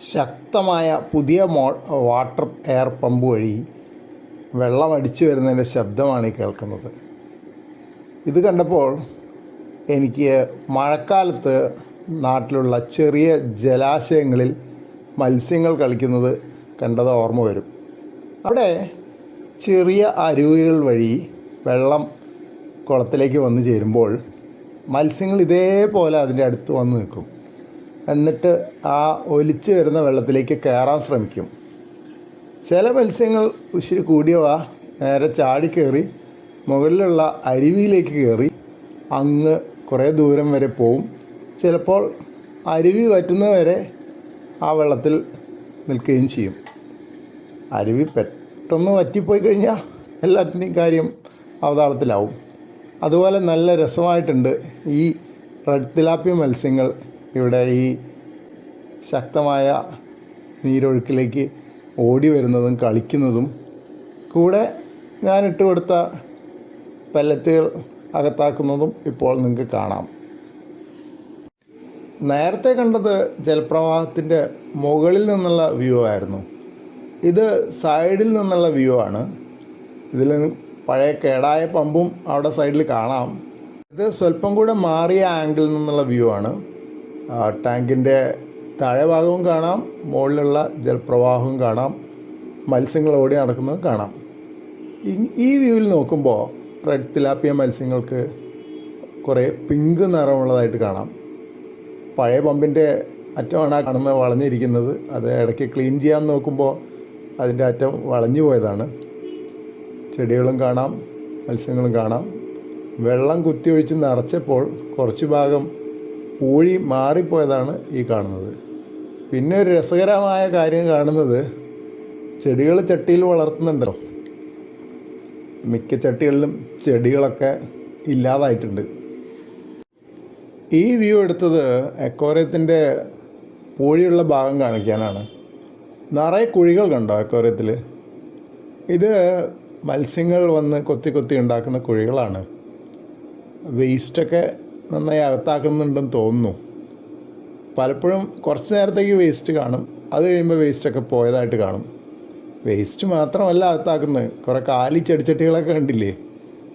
ശക്തമായ പുതിയ മോ വാട്ടർ എയർ പമ്പ് വഴി വെള്ളം അടിച്ചു വരുന്നതിന്റെ ശബ്ദമാണ് ഈ കേൾക്കുന്നത്. ഇത് കണ്ടപ്പോൾ എനിക്ക് മഴക്കാലത്ത് നാട്ടിലുള്ള ചെറിയ ജലാശയങ്ങളിൽ മത്സ്യങ്ങൾ കളിക്കുന്നത് കണ്ടത് ഓർമ്മ വരും. അവിടെ ചെറിയ അരുവികൾ വഴി വെള്ളം കുളത്തിലേക്ക് വന്നു ചേരുമ്പോൾ മത്സ്യങ്ങൾ ഇതേപോലെ അതിന്റെ അടുത്ത് വന്ന് നിൽക്കും. എന്നിട്ട് ആ ഒലിച്ച് വരുന്ന വെള്ളത്തിലേക്ക് കയറാൻ ശ്രമിക്കും. ചില മത്സ്യങ്ങൾ ഉശിരി കൂടിയവ നേരെ ചാടി കയറി മുകളിലുള്ള അരുവിയിലേക്ക് കയറി അങ്ങ് കുറേ ദൂരം വരെ പോവും. ചിലപ്പോൾ അരുവി വറ്റുന്നവരെ ആ വെള്ളത്തിൽ നിൽക്കുകയും ചെയ്യും. അരുവി പെട്ടെന്ന് വറ്റിപ്പോയി കഴിഞ്ഞാൽ എല്ലാത്തിന്റെയും കാര്യം അവതാളത്തിലാവും. അതുപോലെ നല്ല രസമായിട്ടുണ്ട് ഈ റെഡ് തിലാപ്പി മത്സ്യങ്ങൾ. ഇവിടെ ഈ ശക്തമായ നീരൊഴുക്കിലേക്ക് ഓടി വരുന്നതും കളിക്കുന്നതും കൂടെ ഞാൻ ഇട്ട് കൊടുത്ത പെല്ലറ്റുകൾ അകത്താക്കുന്നതും ഇപ്പോൾ നിങ്ങൾക്ക് കാണാം. നേരത്തെ കണ്ടത് ജലപ്രവാഹത്തിന്റെ മുകളിൽ നിന്നുള്ള വ്യൂ ആയിരുന്നു. ഇത് സൈഡിൽ നിന്നുള്ള വ്യൂ ആണ്. ഇതിൽ പഴയ കേടായ പമ്പും അവിടെ സൈഡിൽ കാണാം. ഇത് സ്വല്പം കൂടെ മാറിയ ആംഗിളിൽ നിന്നുള്ള വ്യൂ ആണ്. ടാങ്കിന്റെ താഴെ ഭാഗവും കാണാം മുകളിലുള്ള ജലപ്രവാഹവും കാണാം മത്സ്യങ്ങൾ ഓടി നടക്കുന്നതും കാണാം. ഈ- വ്യൂവിൽ നോക്കുമ്പോൾ റെഡ് തിലാപ്പിയ മത്സ്യങ്ങൾക്ക് കുറേ പിങ്ക് നിറമുള്ളതായിട്ട് കാണാം. പഴയ പമ്പിന്റെ അറ്റമാണ് ആ കാണുന്നത് വളഞ്ഞിരിക്കുന്നത്. അത് ഇടയ്ക്ക് ക്ലീൻ ചെയ്യാൻ നോക്കുമ്പോൾ അതിന്റെ അറ്റം വളഞ്ഞു പോയതാണ്. ചെടികളും കാണാം മത്സ്യങ്ങളും കാണാം. വെള്ളം കുത്തിയൊഴിച്ച് നിറച്ചപ്പോൾ കുറച്ച് ഭാഗം പൂഴി മാറിപ്പോയതാണ് ഈ കാണുന്നത്. പിന്നെ ഒരു രസകരമായ കാര്യം കാണുന്നത് ചെടികൾ ചട്ടിയിൽ വളർത്തുന്നുണ്ടല്ലോ. മിക്ക ചട്ടികളിലും ചെടികളൊക്കെ ഇല്ലാതായിട്ടുണ്ട്. ഈ വ്യൂ എടുത്തത് എക്കോറിയത്തിന്റെ പൂഴിയുള്ള ഭാഗം കാണിക്കാനാണ്. നിറയെ കുഴികൾ കണ്ടോ അക്വേറിയത്തിൽ? ഇത് മത്സ്യങ്ങൾ വന്ന് കൊത്തി കൊത്തി ഉണ്ടാക്കുന്ന കുഴികളാണ്. വേസ്റ്റൊക്കെ നന്നായി അകത്താക്കുന്നുണ്ടെന്ന് തോന്നുന്നു. പലപ്പോഴും കുറച്ച് നേരത്തേക്ക് വേസ്റ്റ് കാണും. അത് കഴിയുമ്പോൾ വേസ്റ്റൊക്കെ പോയതായിട്ട് കാണും. വേസ്റ്റ് മാത്രമല്ല അകത്താക്കുന്നത്. കുറേ കാലി ചെടിച്ചട്ടികളൊക്കെ കണ്ടില്ലേ?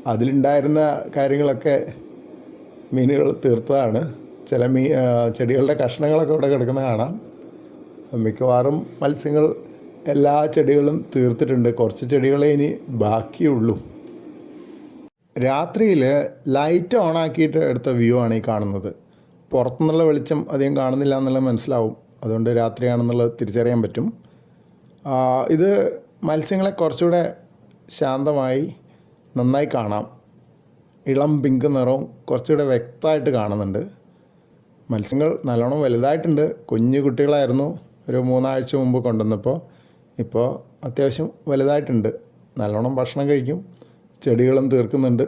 അതിലുണ്ടായിരുന്ന കാര്യങ്ങളൊക്കെ മീനുകൾ തീർത്തതാണ്. ചില മീ ചെടികളുടെ കഷ്ണങ്ങളൊക്കെ ഇവിടെ കിടക്കുന്ന കാണാം. മിക്കവാറും മത്സ്യങ്ങൾ എല്ലാ ചെടികളും തീർത്തിട്ടുണ്ട്. കുറച്ച് ചെടികളെ ഇനി ബാക്കിയുള്ളൂ. രാത്രിയിൽ ലൈറ്റ് ഓൺ ആക്കിയിട്ട് എടുത്ത വ്യൂ ആണ് ഈ കാണുന്നത്. പുറത്തുനിന്നുള്ള വെളിച്ചം അധികം കാണുന്നില്ല എന്നുള്ളത് മനസ്സിലാവും. അതുകൊണ്ട് രാത്രിയാണെന്നുള്ളത് തിരിച്ചറിയാൻ പറ്റും. ഇത് മത്സ്യങ്ങളെ കുറച്ചുകൂടെ ശാന്തമായി നന്നായി കാണാം. ഇളം പിങ്ക് നിറവും കുറച്ചുകൂടെ വ്യക്തമായിട്ട് കാണുന്നുണ്ട്. മത്സ്യങ്ങൾ നല്ലോണം വലുതായിട്ടുണ്ട്. കുഞ്ഞു കുട്ടികളായിരുന്നു ഒരു മൂന്നാഴ്ച മുമ്പ് കൊണ്ടുവന്നപ്പോൾ. ഇപ്പോൾ അത്യാവശ്യം വലുതായിട്ടുണ്ട്. നല്ലോണം ഭക്ഷണം കഴിക്കും. ചെടികളും തീർക്കുന്നുണ്ട്.